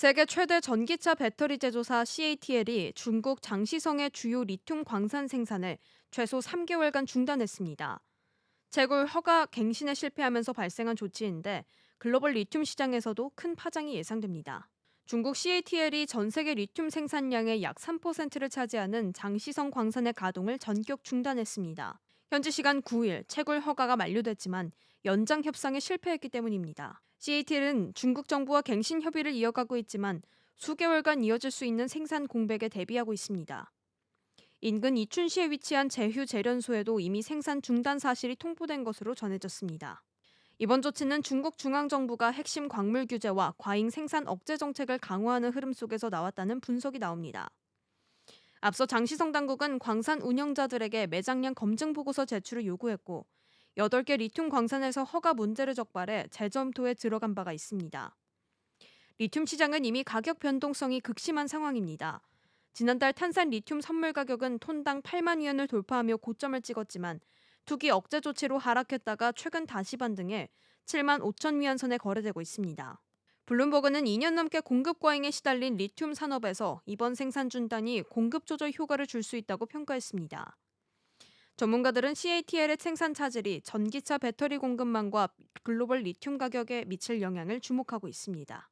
세계 최대 전기차 배터리 제조사 CATL이 중국 장시성의 주요 리튬 광산 생산을 최소 3개월간 중단했습니다. 채굴 허가 갱신에 실패하면서 발생한 조치인데 글로벌 리튬 시장에서도 큰 파장이 예상됩니다. 중국 CATL이 전 세계 리튬 생산량의 약 3%를 차지하는 장시성 광산의 가동을 전격 중단했습니다. 현지 시간 9일 채굴 허가가 만료됐지만 연장 협상에 실패했기 때문입니다. CATL은 중국 정부와 갱신 협의를 이어가고 있지만 수개월간 이어질 수 있는 생산 공백에 대비하고 있습니다. 인근 이춘시에 위치한 제휴 재련소에도 이미 생산 중단 사실이 통보된 것으로 전해졌습니다. 이번 조치는 중국 중앙정부가 핵심 광물 규제와 과잉 생산 억제 정책을 강화하는 흐름 속에서 나왔다는 분석이 나옵니다. 앞서 장시성 당국은 광산 운영자들에게 매장량 검증 보고서 제출을 요구했고 8개 리튬 광산에서 허가 문제를 적발해 재점토에 들어간 바가 있습니다. 리튬 시장은 이미 가격 변동성이 극심한 상황입니다. 지난달 탄산 리튬 선물 가격은 톤당 8만 위안을 돌파하며 고점을 찍었지만 투기 억제 조치로 하락했다가 최근 다시 반등해 7만 5천 위안 선에 거래되고 있습니다. 블룸버그는 2년 넘게 공급 과잉에 시달린 리튬 산업에서 이번 생산 중단이 공급 조절 효과를 줄 수 있다고 평가했습니다. 전문가들은 CATL의 생산 차질이 전기차 배터리 공급망과 글로벌 리튬 가격에 미칠 영향을 주목하고 있습니다.